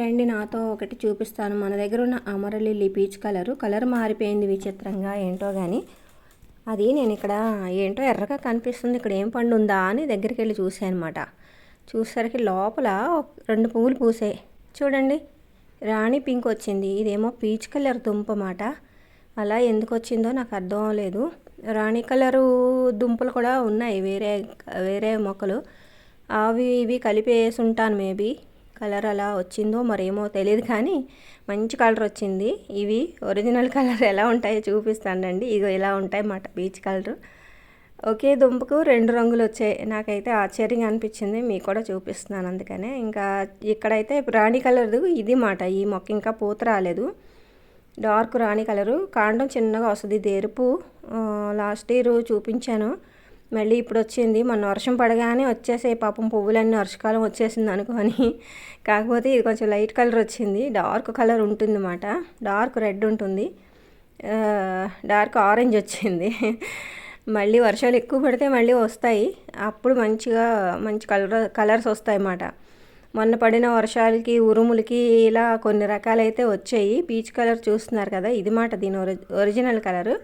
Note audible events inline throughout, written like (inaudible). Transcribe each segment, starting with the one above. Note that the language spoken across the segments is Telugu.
రండి నాతో ఒకటి చూపిస్తాను. మన దగ్గర ఉన్న అమరలిల్లి పీచ్ కలరు. కలర్ మారిపోయింది విచిత్రంగా ఏంటో కానీ అది నేను ఇక్కడ ఏంటో ఎర్రగా కనిపిస్తుంది. ఇక్కడ ఏం పండు ఉందా అని దగ్గరికి వెళ్ళి చూసాను అనమాట చూసేసరికి లోపల రెండు పువ్వులు పూసాయి. చూడండి రాణి పింక్ వచ్చింది. ఇదేమో పీచ్ కలర్ దుంప మాట అలా ఎందుకు వచ్చిందో నాకు అర్థం అవ్వలేదు. రాణి కలరు దుంపలు కూడా ఉన్నాయి. వేరే వేరే మొక్కలు. అవి ఇవి కలిపేసి ఉంటాను మేబీ. కలర్ అలా వచ్చిందో మరేమో తెలియదు కానీ మంచి కలర్ వచ్చింది. ఇవి ఒరిజినల్ కలర్ ఎలా ఉంటాయో చూపిస్తానండి. ఇగో ఇలా ఉంటాయి అన్నమాట బీచ్ కలర్. ఒకే దుంపకు రెండు రంగులు వచ్చాయి. నాకైతే ఆశ్చర్యంగా అనిపించింది. మీకు కూడా చూపిస్తున్నాను అందుకనే. ఇంకా ఇక్కడైతే రాణి కలర్ ఇది మాట ఈ మొక్క ఇంకా పూత రాలేదు. డార్క్ రాణి కలరు. కాండం చిన్నగా వస్తుంది. ఇది ఎరుపు లాస్ట్ ఇయర్ చూపించాను. మళ్ళీ ఇప్పుడు వచ్చింది మొన్న వర్షం పడగానే వచ్చేసాయి పాపం పువ్వులన్నీ వర్షకాలం వచ్చేసింది అనుకొని. కాకపోతే ఇది కొంచెం లైట్ కలర్ వచ్చింది. డార్క్ కలర్ ఉంటుంది అన్నమాట డార్క్ రెడ్ ఉంటుంది. డార్క్ ఆరెంజ్ వచ్చింది. మళ్ళీ వర్షాలు ఎక్కువ పడితే మళ్ళీ వస్తాయి. అప్పుడు మంచిగా మంచి కలర్ కలర్స్ వస్తాయి అన్నమాట మొన్న పడిన వర్షాలకి ఉరుములకి ఇలా కొన్ని రకాలైతే వచ్చాయి. పీచ్ కలర్ చూస్తున్నారు కదా ఇది మాట దీని ఒరి ఒరిజినల్ కలరు.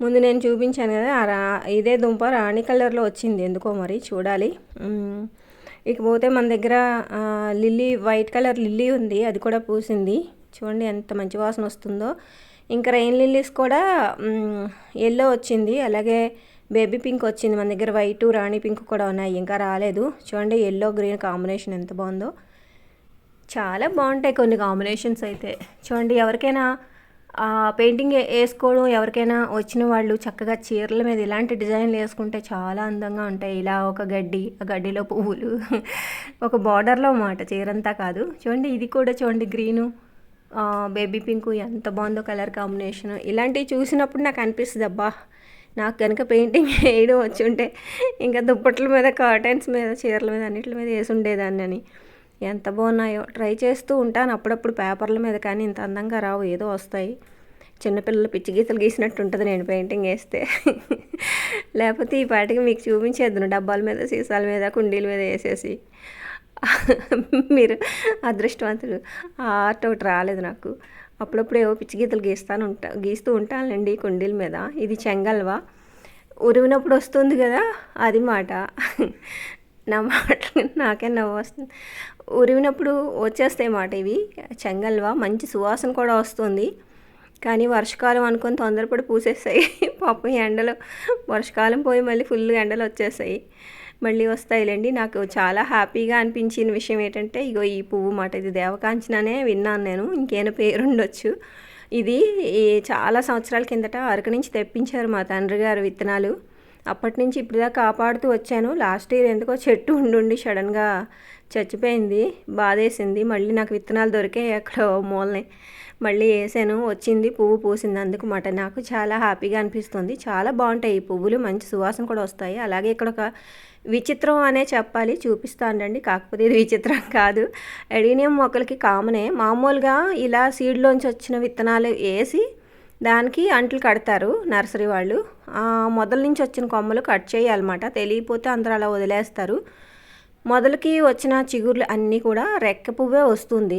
ముందు నేను చూపించాను కదా రా ఇదే దుంప రాణి కలర్లో వచ్చింది. ఎందుకో మరి చూడాలి. ఇకపోతే మన దగ్గర లిల్లీ వైట్ కలర్ లిల్లీ ఉంది. అది కూడా పూసింది. చూడండి ఎంత మంచి వాసన వస్తుందో. ఇంకా రెయిన్ లిల్లీస్ కూడా ఎల్లో వచ్చింది. అలాగే బేబీ పింక్ వచ్చింది. మన దగ్గర వైట్ రాణి పింక్ కూడా ఉన్నాయి. ఇంకా రాలేదు. చూడండి ఎల్లో గ్రీన్ కాంబినేషన్ ఎంత బాగుందో. చాలా బాగుంటాయి కొన్ని కాంబినేషన్స్ అయితే. చూడండి ఎవరికైనా పెయింటింగ్ వేసుకోవడం ఎవరికైనా వచ్చిన వాళ్ళు చక్కగా చీరల మీద ఇలాంటి డిజైన్లు వేసుకుంటే చాలా అందంగా ఉంటాయి. ఇలా ఒక గడ్డి ఆ గడ్డిలో పువ్వులు (laughs) ఒక బార్డర్లో మాట చీరంతా కాదు. చూడండి ఇది కూడా చూడండి గ్రీను బేబీ పింక్ ఎంత బాగుందో కలర్ కాంబినేషన్. ఇలాంటివి చూసినప్పుడు నాకు అనిపిస్తుంది అబ్బా నాకు కనుక పెయింటింగ్ (laughs) వేయడం వచ్చి ఉంటే ఇంకా దుప్పట్ల మీద కర్టెన్స్ మీద చీరల మీద అన్నిటి మీద వేసి ఉండేదాన్ని అని. ఎంత బాగున్నాయో. ట్రై చేస్తూ ఉంటాను. అప్పుడప్పుడు పేపర్ల మీద కానీ ఇంత అందంగా రావు. ఏదో వస్తాయి. చిన్నపిల్లలు పిచ్చి గీతలు గీసినట్టు ఉంటుంది నేను పెయింటింగ్ వేస్తే. లేకపోతే ఈ పాటికి మీకు చూపించేద్దును. డబ్బాల మీద సీసాల మీద కుండీల మీద వేసేసి. మీరు అదృష్టవంతులు. ఆ ఆర్ట్ ఒకటి రాలేదు నాకు. అప్పుడప్పుడు ఏవో పిచ్చి గీతలు గీస్తాను ఉంటా గీస్తూ ఉంటానండి కుండీల మీద. ఇది చెంగల్వా? ఉరివినప్పుడు వస్తుంది కదా అది మాట. నా మాటలు (laughs) నాకే నవ్వు వస్తుంది. ఉరివినప్పుడు వచ్చేస్తాయి మాట ఇవి. చెంగల్వా? మంచి సువాసన కూడా వస్తుంది. కానీ వర్షకాలం అనుకొని తొందరపడి పూసేస్తాయి. (laughs) పాపం ఎండలు వర్షకాలం పోయి మళ్ళీ ఫుల్ ఎండలు వచ్చేస్తాయి. మళ్ళీ వస్తాయిలేండి. నాకు చాలా హ్యాపీగా అనిపించిన విషయం ఏంటంటే ఇగో ఈ పువ్వు మాట. ఇది దేవకాంచననే విన్నాను నేను. ఇంకేనా పేరుండొచ్చు. ఇది ఈ చాలా సంవత్సరాల కిందట అరకు నుంచి తెప్పించారు మా తండ్రి గారు విత్తనాలు. అప్పటి నుంచి ఇప్పుడుదా కాపాడుతూ వచ్చాను. లాస్ట్ ఇయర్ ఎందుకో చెట్టు ఉండుండి సడన్గా చచ్చిపోయింది బాధేసింది. మళ్ళీ నాకు విత్తనాలు దొరికాయి అక్కడ మూలనే. మళ్ళీ వేసాను. వచ్చింది పువ్వు పూసింది. అందుకు మాట. నాకు చాలా హ్యాపీగా అనిపిస్తుంది. చాలా బాగుంటాయి ఈ పువ్వులు. మంచి సువాసన కూడా వస్తాయి. అలాగే ఇక్కడ ఒక విచిత్రం అనే చెప్పాలి. చూపిస్తానండి కాకపోతే ఇది విచిత్రం కాదు. ఎడీనియం మొక్కలకి కామనే. మామూలుగా ఇలా సీడ్లోంచి వచ్చిన విత్తనాలు వేసి దానికి అంట్లు కడతారు నర్సరీ వాళ్ళు. మొదల నుంచి వచ్చిన కొమ్మలు కట్ చేయాలన్నమాట. తెలియపోతే అందరూ అలా వదిలేస్తారు. మొదలకి వచ్చిన చిగుర్లు అన్నీ కూడా రెక్క పువ్వే వస్తుంది.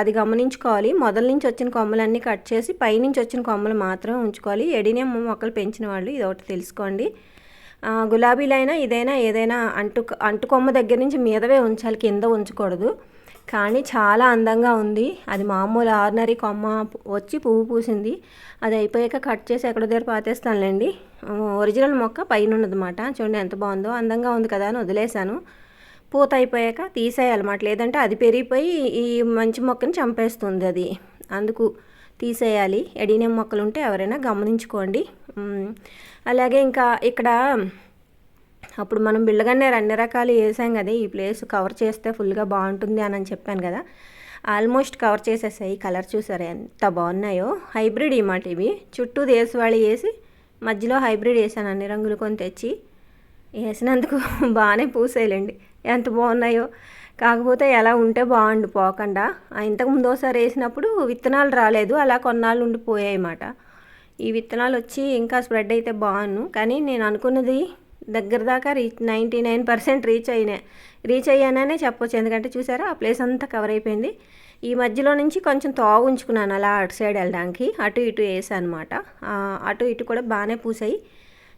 అది గమనించుకోవాలి. మొదల నుంచి వచ్చిన కొమ్మలన్నీ కట్ చేసి పైనుంచి వచ్చిన కొమ్మలు మాత్రమే ఉంచుకోవాలి. ఎడినే మొక్కలు పెంచిన వాళ్ళు ఇది ఒకటి తెలుసుకోండి. గులాబీలైనా ఇదైనా ఏదైనా అంటు అంటు కొమ్మ దగ్గర నుంచి మీదవే ఉంచాలి. కింద ఉంచకూడదు. కానీ చాలా అందంగా ఉంది. అది మామూలు ఆర్డినరీ కొమ్మ వచ్చి పువ్వు పూసింది. అది అయిపోయాక కట్ చేసి ఎక్కడ దగ్గర పాతేస్తానులేండి. ఒరిజినల్ మొక్క పైన ఉన్నదన్నమాట చూడండి ఎంత బాగుందో. అందంగా ఉంది కదా అని వదిలేశాను. పూత అయిపోయాక తీసేయాలన్నమాట. లేదంటే అది పెరిగిపోయి ఈ మంచి మొక్కని చంపేస్తుంది అది. అందుకు తీసేయాలి. ఎడీనియం మొక్కలు ఉంటే ఎవరైనా గమనించుకోండి. అలాగే ఇంకా ఇక్కడ అప్పుడు మనం బిళ్ళగన్నేరు అన్ని రకాలు వేసాం కదా ఈ ప్లేస్ కవర్ చేస్తే ఫుల్గా బాగుంటుంది అని అని చెప్పాను కదా. Almost cover చేసేసాయి. కలర్ చూసారు ఎంత బాగున్నాయో. హైబ్రిడ్ ఈ మాట ఇవి. చుట్టూ దేశవాళి వేసి మధ్యలో హైబ్రిడ్ వేసాను. అన్ని రంగులు కొని తెచ్చి వేసినందుకు (laughs) బాగానే పూసేయలేండి. ఎంత బాగున్నాయో. కాకపోతే ఎలా ఉంటే బాగుండు పోకుండా. ఇంతకు ముందు ఒకసారి వేసినప్పుడు విత్తనాలు రాలేదు. అలా కొన్నాళ్ళు ఉండిపోయాయి అన్నమాట. ఈ విత్తనాలు వచ్చి ఇంకా స్ప్రెడ్ అయితే బాగున్ను కానీ నేను అనుకున్నది దగ్గర దాకా reach ninety nine percent reach అయినా రీచ్ అయ్యాననే చెప్పొచ్చు. ఎందుకంటే చూసారా ఆ ప్లేస్ అంతా కవర్ అయిపోయింది. ఈ మధ్యలో నుంచి కొంచెం తోవ ఉంచుకున్నాను అలా అటు సైడ్ వెళ్ళడానికి. అటు ఇటు వేసాను అనమాట అటు ఇటు కూడా బాగానే పూసాయి.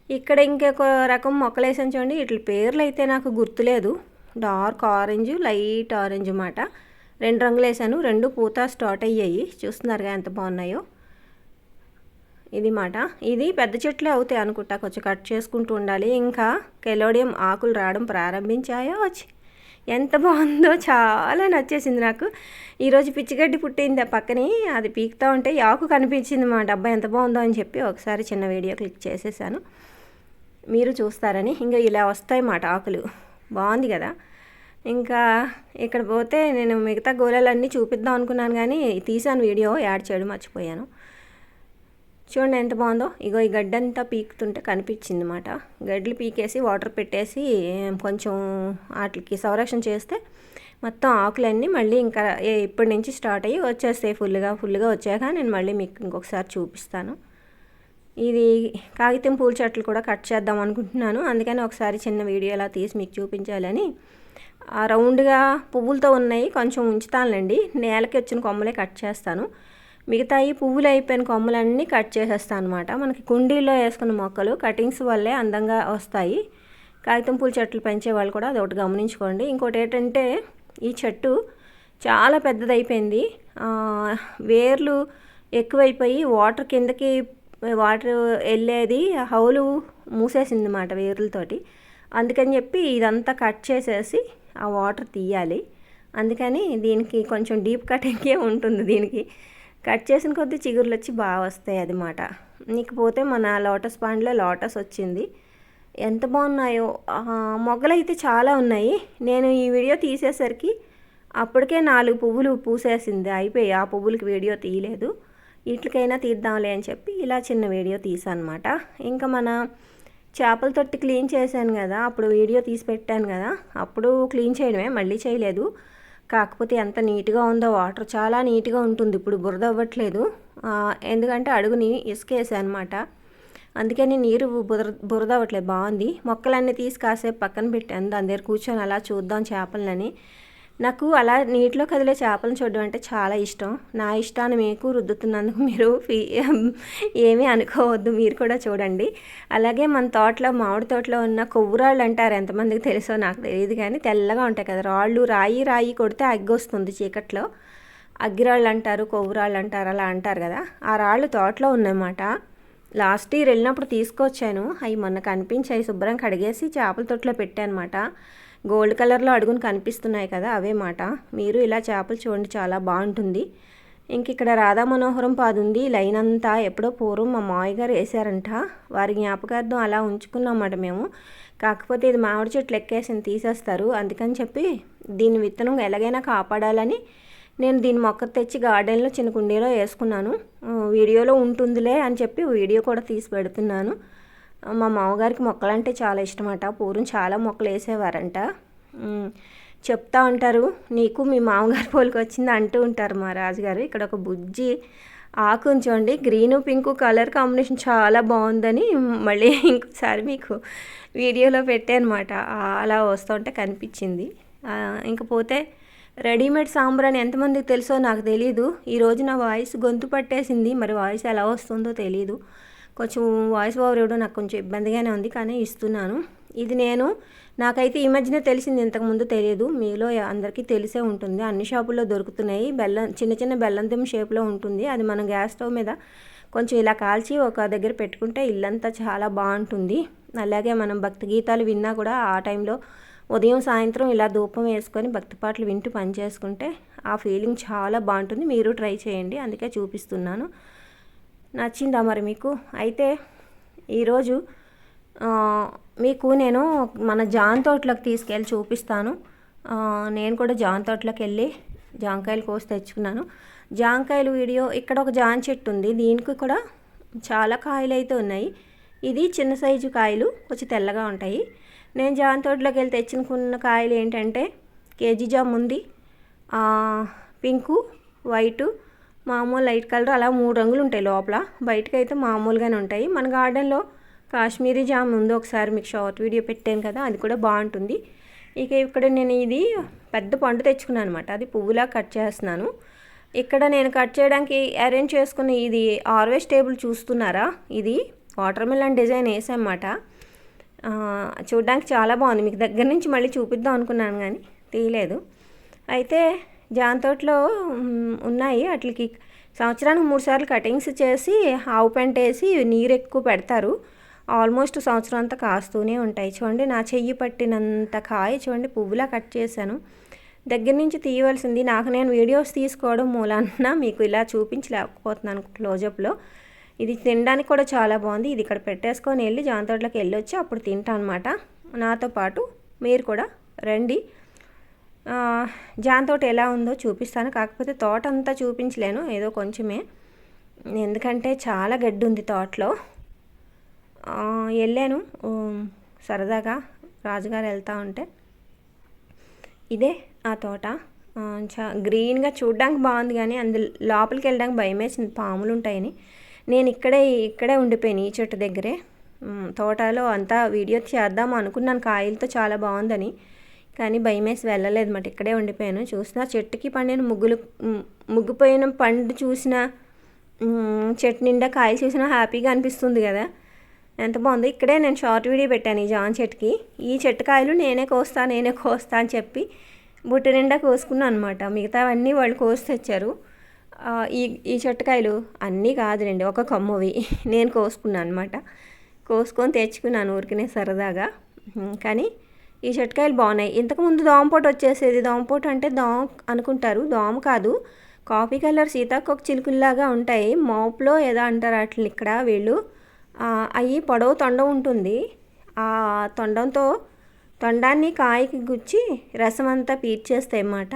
ఇక్కడ ఇంకొక రకం మొక్కలు వేసాను చూడండి. వీటి పేర్లు అయితే నాకు గుర్తులేదు. డార్క్ ఆరెంజ్ లైట్ ఆరెంజ్ అన్నమాట. రెండు రంగులు వేసాను రెండు పూత స్టార్ట్ అయ్యాయి. చూస్తున్నారుగా ఎంత బాగున్నాయో. ఇది మాట. ఇది పెద్ద చెట్లే అవుతాయి అనుకుంటా. కొంచెం కట్ చేసుకుంటూ ఉండాలి. ఇంకా కెలోడియం ఆకులు రావడం ప్రారంభించాయో వచ్చి ఎంత బాగుందో చాలా నచ్చేసింది నాకు. ఈరోజు పిచ్చిగడ్డి పుట్టింది ఆ పక్కనే. అది పీకుతూ ఉంటే ఆకు కనిపించింది మా డబ్బా ఎంత బాగుందో అని చెప్పి ఒకసారి చిన్న వీడియో క్లిక్ చేసేసాను. మీరు చూస్తారని. ఇంకా ఇలా వస్తాయి మాట ఆకులు. బాగుంది కదా. ఇంకా ఇక్కడ పోతే నేను మిగతా గోళాలన్నీ చూపిద్దాం అనుకున్నాను కానీ తీసాను వీడియో. యాడ్ చేయడం మర్చిపోయాను. చూడండి ఎంత బాగుందో. ఇగో ఈ గడ్డంతా పీకుతుంటే కనిపించింది అనమాట గడ్డలు పీకేసి వాటర్ పెట్టేసి కొంచెం వాటికి సంరక్షణ చేస్తే మొత్తం ఆకులన్నీ మళ్ళీ ఇంకా ఇప్పటి నుంచి స్టార్ట్ అయ్యి వచ్చేస్తాయి ఫుల్గా ఫుల్గా వచ్చాక నేను మళ్ళీ మీకు ఇంకొకసారి చూపిస్తాను. ఇది కాగితం పూల చెట్లు కూడా కట్ చేద్దాం అనుకుంటున్నాను. అందుకని ఒకసారి చిన్న వీడియో అలా తీసి మీకు చూపించాలని. రౌండ్గా పువ్వులతో ఉన్నాయి కొంచెం ఉంచుతానులేండి. నేలకి వచ్చిన కొమ్మలే కట్ చేస్తాను. మిగతా ఈ పువ్వులు అయిపోయిన కొమ్మలన్నీ కట్ చేసేస్తాను అనమాట మనకి కుండీలో వేసుకున్న మొక్కలు కటింగ్స్ వల్లే అందంగా వస్తాయి. కాగితం పూల చెట్లు పెంచే వాళ్ళు కూడా అది ఒకటి గమనించుకోండి. ఇంకోటి ఏంటంటే ఈ చెట్టు చాలా పెద్దదైపోయింది. వేర్లు ఎక్కువైపోయి వాటర్ కిందకి వాటర్ వెళ్ళేది హౌలు మూసేసింది అన్నమాట వేర్లతోటి. అందుకని చెప్పి ఇదంతా కట్ చేసేసి ఆ వాటర్ తీయాలి. అందుకని దీనికి కొంచెం డీప్ కటింగే ఉంటుంది దీనికి. కట్ చేసిన కొద్దీ చిగురులు వచ్చి బాగా వస్తాయి అన్నమాట. మాట నీకపోతే మన లోటస్ పాండ్లో లోటస్ వచ్చింది. ఎంత బాగున్నాయో. మొగ్గలైతే చాలా ఉన్నాయి. నేను ఈ వీడియో తీసేసరికి అప్పటికే నాలుగు పువ్వులు పూసేసింది. అయిపోయి ఆ పువ్వులకి వీడియో తీయలేదు. వీటికైనా తీద్దాంలే అని చెప్పి ఇలా చిన్న వీడియో తీసాను అనమాట ఇంకా మన చేపల తొట్టి క్లీన్ చేశాను కదా. అప్పుడు వీడియో తీసి పెట్టాను కదా. అప్పుడు క్లీన్ చేయడమే మళ్ళీ చేయలేదు. కాకపోతే ఎంత నీట్గా ఉందో వాటర్ చాలా నీట్గా ఉంటుంది. ఇప్పుడు బురద అవ్వట్లేదు. ఎందుకంటే అడుగుని ఇసుకేసా అనమాట అందుకని నీరు బురద బురద అవ్వట్లేదు. బాగుంది మొక్కలన్నీ తీసి కాసేపు పక్కన పెట్టాను. దాని దగ్గర కూర్చొని అలా చూద్దాం చేపలని. నాకు అలా నీటిలో కదిలే చేపలను చూడడం అంటే చాలా ఇష్టం. నా ఇష్టాన్ని మీకు రుద్దుతున్నందుకు మీరు ఏమీ అనుకోవద్దు. మీరు కూడా చూడండి. అలాగే మన తోటలో మామిడి తోటలో ఉన్న కొవ్వురాళ్ళు అంటారు. ఎంతమందికి తెలుసో నాకు తెలియదు కానీ తెల్లగా ఉంటాయి కదా. రాళ్ళు రాయి రాయి కొడితే అగ్గి వస్తుంది చీకట్లో. అగ్గిరాళ్ళు అంటారు కొవ్వురాళ్ళు అంటారు అలా అంటారు కదా. ఆ రాళ్ళు తోటలో ఉన్నాయన్నమాట లాస్ట్ ఇయర్ వెళ్ళినప్పుడు తీసుకొచ్చాను. అవి మొన్న కనిపించాయి. శుభ్రం కడిగేసి చేపల తొట్లో పెట్టానమాట. గోల్డ్ కలర్లో అడుగుని కనిపిస్తున్నాయి కదా అవే మాట. మీరు ఇలా చేపలు చూడండి చాలా బాగుంటుంది. ఇంక ఇక్కడ రాధా మనోహరం పాదు ఉంది లైన్ అంతా ఎప్పుడో పూర్వం మా మావయ్య గారు వేసారంట వారి జ్ఞాపకార్థం అలా ఉంచుకున్నామాట మేము. కాకపోతే ఇది మామిడి చెట్లు ఎక్కేసి తీసేస్తారు. అందుకని చెప్పి దీని విత్తనం ఎలాగైనా కాపాడాలని నేను దీని మొక్క తెచ్చి గార్డెన్లో చిన్న కుండీలో వేసుకున్నాను. వీడియోలో ఉంటుందిలే అని చెప్పి వీడియో కూడా తీసి పెడుతున్నాను. మా మామగారికి మొక్కలంటే చాలా ఇష్టమట. పూర్వం చాలా మొక్కలు వేసేవారంట. చెప్తా ఉంటారు. నీకు మీ మామగారి పోలికి వచ్చింది అంటూ ఉంటారు మా రాజుగారు. ఇక్కడ ఒక బుజ్జి ఆకు ఉంచండి. గ్రీను పింక్ కలర్ కాంబినేషన్ చాలా బాగుందని మళ్ళీ ఇంకోసారి మీకు వీడియోలో పెట్టానమాట. అలా వస్తుంటే కనిపించింది. ఇంకపోతే రెడీమేడ్ సాంబార్ అని ఎంతమందికి తెలుసో నాకు తెలియదు ఈరోజు నా వాయిస్ గొంతు పట్టేసింది. మరి వాయిస్ ఎలా వస్తుందో తెలియదు కొంచెం వాయిస్ ఓవర్ ఇవ్వడం నాకు కొంచెం ఇబ్బందిగానే ఉంది కానీ ఇస్తున్నాను. ఇది నేను నాకైతే ఈ మధ్యనే తెలిసింది ఇంతకుముందు తెలియదు. మీలో అందరికీ తెలిసే ఉంటుంది. అన్ని షాపుల్లో దొరుకుతున్నాయి. బెల్లం చిన్న చిన్న బెల్లం షేప్లో ఉంటుంది. అది మనం గ్యాస్ స్టవ్ మీద కొంచెం ఇలా కాల్చి ఒక దగ్గర పెట్టుకుంటే ఇల్లంతా చాలా బాగుంటుంది. అలాగే మనం భక్తి గీతాలు విన్నా కూడా ఆ టైంలో ఉదయం సాయంత్రం ఇలా ధూపం వేసుకొని భక్తి పాటలు వింటూ పని చేసుకుంటే ఆ ఫీలింగ్ చాలా బాగుంటుంది. మీరు ట్రై చేయండి. అందుకే చూపిస్తున్నాను. నచ్చిందా మరి మీకు? అయితే ఈరోజు మీకు నేను మన జాన్ తోటలోకి తీసుకెళ్ళి చూపిస్తాను. నేను కూడా జాన్ తోటలోకి వెళ్ళి జాంకాయలు కోసి తెచ్చుకున్నాను. జాంకాయలు వీడియో ఇక్కడ ఒక జాన్ చెట్టు ఉంది. దీనికి కూడా చాలా కాయలు అయితే ఉన్నాయి. ఇది చిన్న సైజు కాయలు కొంచెం తెల్లగా ఉంటాయి. నేను జాన్ తోటలోకి వెళ్ళి తెచ్చుకున్న కాయలు ఏంటంటే కేజీ జామ్ ఉంది. పింకు వైటు మామూలు లైట్ కలర్ అలా మూడు రంగులు ఉంటాయి లోపల. బయటకు అయితే మామూలుగానే ఉంటాయి. మన గార్డెన్లో కాశ్మీరీ జామ్ ఉంది. ఒకసారి మీకు షార్ట్ వీడియో పెట్టాను కదా అది కూడా బాగుంటుంది. ఇక ఇక్కడ నేను ఇది పెద్ద పండు తెచ్చుకున్నాను అనమాట అది పువ్వులా కట్ చేస్తున్నాను. ఇక్కడ నేను కట్ చేయడానికి అరేంజ్ చేసుకున్న ఇది ఆర్వేస్ టేబుల్ చూస్తున్నారా? ఇది వాటర్ మిలన్ డిజైన్ వేసామన్నమాట చూడడానికి చాలా బాగుంది. మీకు దగ్గర నుంచి మళ్ళీ చూపిద్దాం అనుకున్నాను కానీ తీయలేదు. అయితే జాన్ తోటలో ఉన్నాయి. వాటికి సంవత్సరానికి మూడు సార్లు కటింగ్స్ చేసి ఆవు పెంట వేసి నీరు ఎక్కువ పెడతారు. ఆల్మోస్ట్ సంవత్సరం అంతా కాస్తూనే ఉంటాయి. చూడండి నా చెయ్యి పట్టినంత కాయ చూడండి పువ్వులా కట్ చేశాను. దగ్గర నుంచి తీయవలసింది నాకు నేను వీడియోస్ తీసుకోవడం మూలాన మీకు ఇలా చూపించలేకపోతున్నాను క్లోజప్లో. ఇది తినడానికి కూడా చాలా బాగుంది. ఇది ఇక్కడ పెట్టేసుకొని వెళ్ళి జాన్ తోటలోకి అప్పుడు తింటాను అనమాట నాతో పాటు మీరు కూడా రండి. జాన్ తోట ఎలా ఉందో చూపిస్తాను. కాకపోతే తోట అంతా చూపించలేను ఏదో కొంచెమే. ఎందుకంటే చాలా గడ్డి ఉంది తోటలో వెళ్ళాను. సరదాగా రాజుగారు వెళ్తూ ఉంటే. ఇదే ఆ తోట. చా గ్రీన్గా చూడడానికి బాగుంది కానీ అందు లోపలికి వెళ్ళడానికి భయం వేసింది పాములు ఉంటాయని నేను ఇక్కడే ఇక్కడే ఉండిపోయాను ఈ చెట్టు దగ్గరే. తోటలో అంతా వీడియో చేద్దాం అనుకున్నాను. కాయలతో చాలా బాగుందని. కానీ భయం వేసి వెళ్ళలేదు మాట ఇక్కడే ఉండిపోయాను. చూసిన చెట్టుకి పండిన ముగ్గులు ముగ్గుపోయిన పండు చూసిన చెట్టు నిండా కాయలు చూసినా హ్యాపీగా అనిపిస్తుంది కదా. ఎంత బాగుంది. ఇక్కడే నేను షార్ట్ వీడియో పెట్టాను ఈ జాన్ చెట్టుకి. ఈ చెట్టు కాయలు నేనే కోస్తా నేనే కోస్తా అని చెప్పి బుట్ట నిండా కోసుకున్నాను అనమాట మిగతావన్నీ వాళ్ళు కోసి తెచ్చారు. ఈ ఈ చెట్టుకాయలు అన్నీ కాదులేండి ఒక కొమ్మవి. నేను కోసుకున్నాను అనమాట కోసుకొని తెచ్చుకున్నాను ఊరికినే సరదాగా. కానీ ఈ చెట్కాయలు బాగున్నాయి. ఇంతకుముందు దోమపోటు వచ్చేసేది. దోమపోటు అంటే దోమ అనుకుంటారు. దోమ కాదు. కాఫీ కలర్ సీతాకోక చిలుకుల్లాగా ఉంటాయి. మోపులో ఏదో అంటారు వాటిని ఇక్కడ వీళ్ళు. అవి పొడవు తొండం ఉంటుంది. ఆ తొండంతో తొండాన్ని కాయకి గుచ్చి రసం అంతా పీల్చేస్తాయి అన్నమాట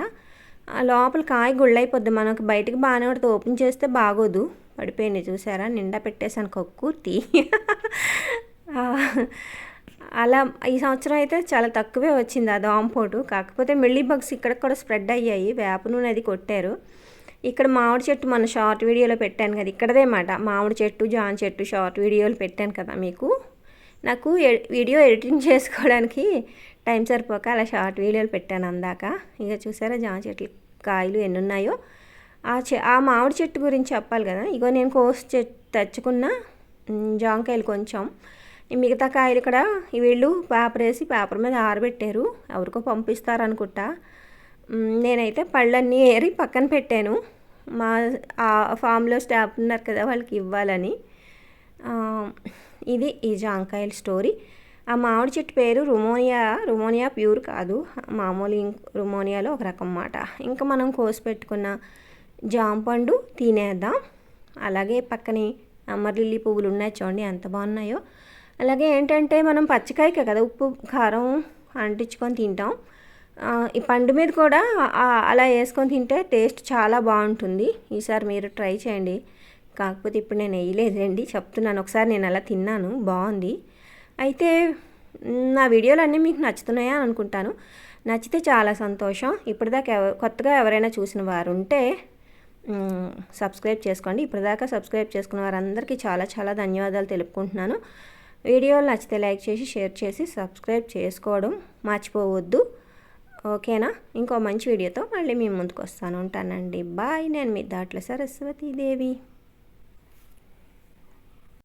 లోపల కాయ గుళ్ళైపోద్ది. మనకు బయటకు బాగానే పడితే ఓపెన్ చేస్తే బాగోదు. పడిపోయింది. చూసారా? నిండా పెట్టేశాను. కొక్కు ఆ, అలా ఈ సంవత్సరం అయితే చాలా తక్కువే వచ్చింది ఆ దోమపోటు కాకపోతే మిల్లీ బగ్స్ ఇక్కడ కూడా స్ప్రెడ్ అయ్యాయి. వేప నూనె అది కొట్టారు. ఇక్కడ మామిడి చెట్టు మన షార్ట్ వీడియోలో పెట్టాను కదా ఇక్కడదే మాట. మామిడి చెట్టు జాన్ చెట్టు షార్ట్ వీడియోలు పెట్టాను కదా మీకు. నాకు వీడియో ఎడిటింగ్ చేసుకోవడానికి టైం సరిపోక అలా షార్ట్ వీడియోలు పెట్టాను అందాక. ఇక చూసారా జామ చెట్లు కాయలు ఎన్ని ఉన్నాయో. ఆ చె ఆ మామిడి చెట్టు గురించి చెప్పాలి కదా. ఇగో నేను కోసి చెట్టు తెచ్చుకున్న జామకాయలు కొంచెం. మిగతా కాయలు ఇక్కడ వీళ్ళు పేపర్ వేసి పేపర్ మీద ఆరబెట్టారు. ఎవరికో పంపిస్తారనుకుంటా. నేనైతే పళ్ళన్నీ ఏరి పక్కన పెట్టాను. మా ఆ ఫామ్లో స్టాఫ్ ఉన్నారు కదా వాళ్ళకి ఇవ్వాలని. ఇది ఈ జాంకాయల స్టోరీ. ఆ మామిడి చెట్టు పేరు రుమోనియా. రుమోనియా ప్యూర్ కాదు. మామూలు రుమోనియాలో ఒక రకం మాట. ఇంకా మనం కోసి పెట్టుకున్న జాంపండు తినేద్దాం. అలాగే పక్కనే అమ్మర్లిల్లి పువ్వులు ఉన్నాయి చూడండి ఎంత బాగున్నాయో. అలాగే ఏంటంటే మనం పచ్చికాయకే కదా ఉప్పు కారం అంటించుకొని తింటాం. ఈ పండు మీద కూడా అలా వేసుకొని తింటే టేస్ట్ చాలా బాగుంటుంది. ఈసారి మీరు ట్రై చేయండి. కాకపోతే ఇప్పుడు నేను వేయలేదండి చెప్తున్నాను. ఒకసారి నేను అలా తిన్నాను బాగుంది. అయితే నా వీడియోలు అన్నీ మీకు నచ్చుతున్నాయా అని అనుకుంటాను. నచ్చితే చాలా సంతోషం. ఇప్పటిదాకా ఎవ కొత్తగా ఎవరైనా చూసిన వారు ఉంటే సబ్స్క్రైబ్ చేసుకోండి. ఇప్పటిదాకా సబ్స్క్రైబ్ చేసుకున్న వారందరికీ చాలా చాలా ధన్యవాదాలు తెలుపుకుంటున్నాను. వీడియోలు నచ్చితే లైక్ చేసి షేర్ చేసి సబ్స్క్రైబ్ చేసుకోవడం మర్చిపోవద్దు. ఓకేనా? ఇంకో మంచి వీడియోతో మళ్ళీ మీ ముందుకు వస్తాను. ఉంటానండి. బాయ్. నేను మీ దాట్ల సరస్వతీదేవి.